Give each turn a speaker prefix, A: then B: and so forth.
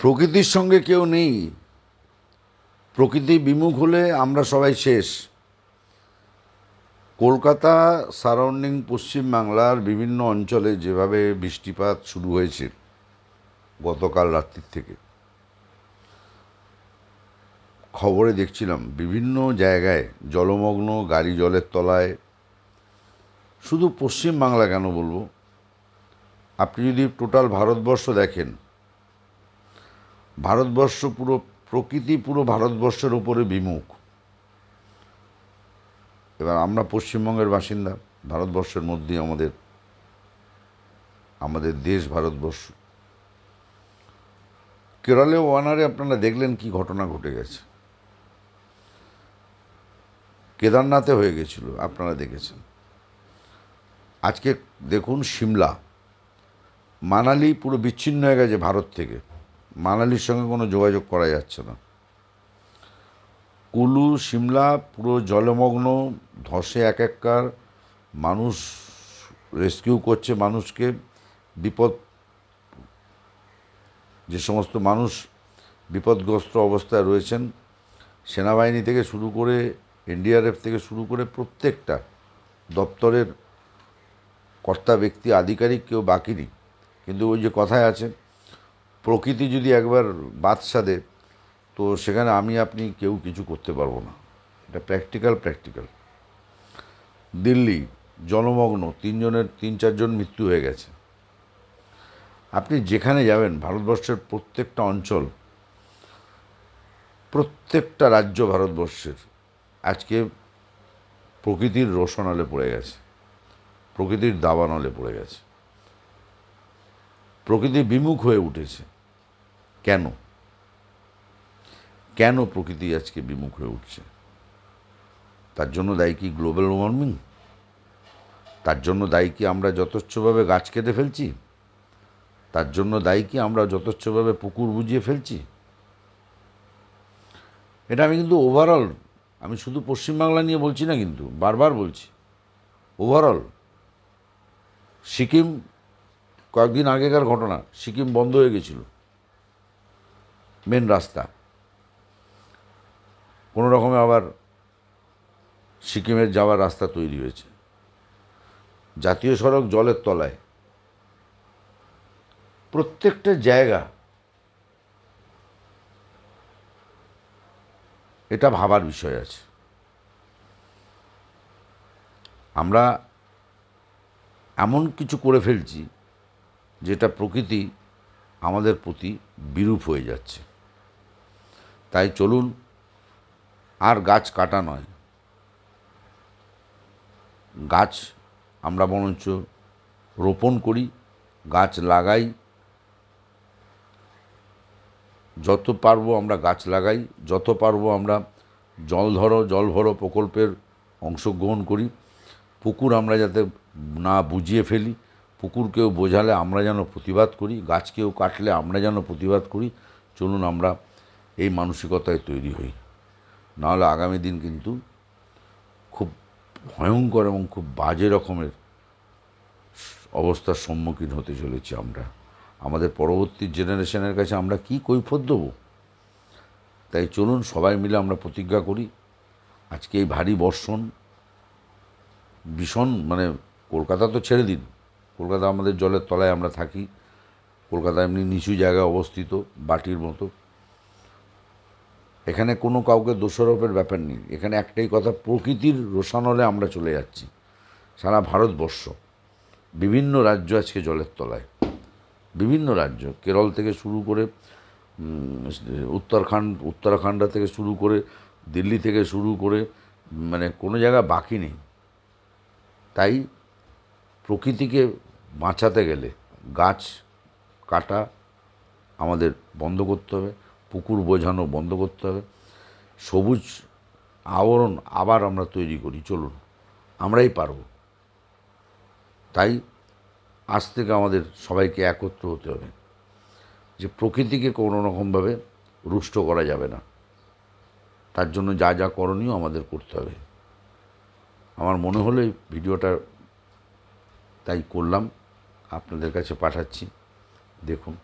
A: প্রকৃতির সঙ্গে কেউ নেই। প্রকৃতি বিমুখ হলে আমরা সবাই শেষ। কলকাতা, সারাউন্ডিং পশ্চিমবাংলার বিভিন্ন অঞ্চলে যেভাবে বৃষ্টিপাত শুরু হয়েছে গতকাল রাত্রির থেকে। খবরে দেখছিলাম, বিভিন্ন জায়গায় জলমগ্ন গাড়ি জলের তলায়। শুধু পশ্চিম বাংলা কেন বলব? আপনি যদি টোটাল ভারতবর্ষ দেখেন ভারতবর্ষ পুরো, প্রকৃতি পুরো ভারতবর্ষের উপরে বিমুখ। এবার আমরা পশ্চিমবঙ্গের বাসিন্দা, ভারতবর্ষের মধ্যেই আমাদের আমাদের দেশ ভারতবর্ষ। কেরলে ওয়ানারে আপনারা দেখলেন কি ঘটনা ঘটে গেছে। কেদারনাথে হয়ে গেছিল, আপনারা দেখেছেন। আজকে দেখুন, সিমলা। মানালি পুরো বিচ্ছিন্ন হয়ে গেছে ভারত থেকে। মানালির সঙ্গে কোনো যোগাযোগ করা যাচ্ছে না। কুলু, সিমলা, পুরো জলমগ্ন, ধসে এক এককার, মানুষ রেস্কিউ করছে মানুষকে, বিপদ, যে সমস্ত মানুষ বিপদগ্রস্ত অবস্থায় রয়েছেন, সেনাবাহিনী থেকে শুরু করে এনডিআরএফ থেকে শুরু করে প্রত্যেকটা দপ্তরের কর্তা ব্যক্তি, আধিকারিক কেউ বাকি নেই। কিন্তু ওই যে কথায় আছে প্রকৃতি যদি একবার বাদশা দেয়, তো সেখানে আমি, আপনি কেউ কিছু করতে পারব না। এটা প্র্যাকটিক্যাল প্র্যাকটিক্যাল দিল্লি, জলমগ্ন, তিনজনের, তিন, চারজন মৃত্যু হয়ে গেছে। আপনি যেখানে যাবেন, ভারতবর্ষের প্রত্যেকটা অঞ্চল, প্রত্যেকটা রাজ্য ভারতবর্ষের, আজকে প্রকৃতির রোশনালে পড়ে গেছে। প্রকৃতির দাবানলে পড়ে গেছে। প্রকৃতি বিমুখ হয়ে উঠেছে। কেন? কেন প্রকৃতি আজকে বিমুখ হয়ে উঠছে? তার জন্য দায়ী কি গ্লোবাল ওয়ার্মিং? তার জন্য দায়ী কি আমরা যথেচ্ছভাবে গাছ কেটে ফেলছি? তার জন্য দায়ী কি আমরা যথেচ্ছভাবে পুকুর বুঝিয়ে ফেলছি? এটা আমি কিন্তু ওভারঅল আমি শুধু পশ্চিমবাংলা নিয়ে বলছি না কিন্তু, বারবার বলছি ওভারঅল সিকিম কয়েকদিন আগেকার ঘটনা, সিকিম বন্ধ হয়ে গেছিল। মেন রাস্তা। কোনো রকমে আবার সিকিমের যাওয়ার রাস্তা তৈরি হয়েছে। জাতীয় সড়ক জলের তলায়। প্রত্যেকটা জায়গা এটা ভাবার বিষয় আছে। আমরা এমন কিছু করে ফেলছি যেটা প্রকৃতি আমাদের প্রতি বিরূপ হয়ে যাচ্ছে। তাই চলুন, আর গাছ কাটা নয়। গাছ আমরা বরঞ্চ রোপণ করি, গাছ লাগাই। যত পারব আমরা গাছ লাগাই, যত পারব আমরা জল ধরো, জল ভরো প্রকল্পের অংশগ্রহণ করি। পুকুর আমরা যাতে না বুঝিয়ে ফেলি পুকুরকেও বোঝালে আমরা যেন প্রতিবাদ করি, গাছকেও কাটলে আমরা যেন প্রতিবাদ করি। চলুন আমরা এই মানসিকতায় তৈরি হই। নাহলে আগামী দিন কিন্তু খুব ভয়ঙ্কর এবং খুব বাজে রকমের অবস্থার সম্মুখীন হতে চলেছি আমরা। আমাদের পরবর্তী জেনারেশনের কাছে আমরা কি কৈফত দেবো? তাই চলুন সবাই মিলে আমরা প্রতিজ্ঞা করি, আজকে এই ভারী বর্ষণ ভীষণ মানে কলকাতা তো ছেড়ে দিন। কলকাতা আমাদের জলের তলায় আমরা থাকি। কলকাতা এমনি নিচু জায়গায় অবস্থিত, বাটির মতো। এখানে কোনো কাউকে দোষারোপের ব্যাপার নেই। এখানে একটাই কথা, প্রকৃতির রোশানলে আমরা চলে যাচ্ছি। সারা ভারতবর্ষ, বিভিন্ন রাজ্য আজকে জলের তলায়। বিভিন্ন রাজ্য, কেরল থেকে শুরু করে উত্তরাখণ্ড উত্তরাখণ্ড থেকে শুরু করে, দিল্লি থেকে শুরু করে মানে কোনো জায়গা বাকি নেই। তাই প্রকৃতিকে বাঁচাতে গেলে গাছ কাটা আমাদের বন্ধ করতে হবে, পুকুর বোঝানো বন্ধ করতে হবে, সবুজ আবরণ আবার আমরা তৈরি করি, চলুন, আমরাই পারব। তাই আজ থেকে আমাদের সবাইকে একত্র হতে হবে যে প্রকৃতিকে কোনো রকমভাবে রুষ্ট করা যাবে না। তার জন্য যা যা করণীয় আমাদের করতে হবে। আমার মনে হলো ভিডিওটা তাই করলাম। আপনাদের কাছে পাঠাচ্ছি। দেখুন।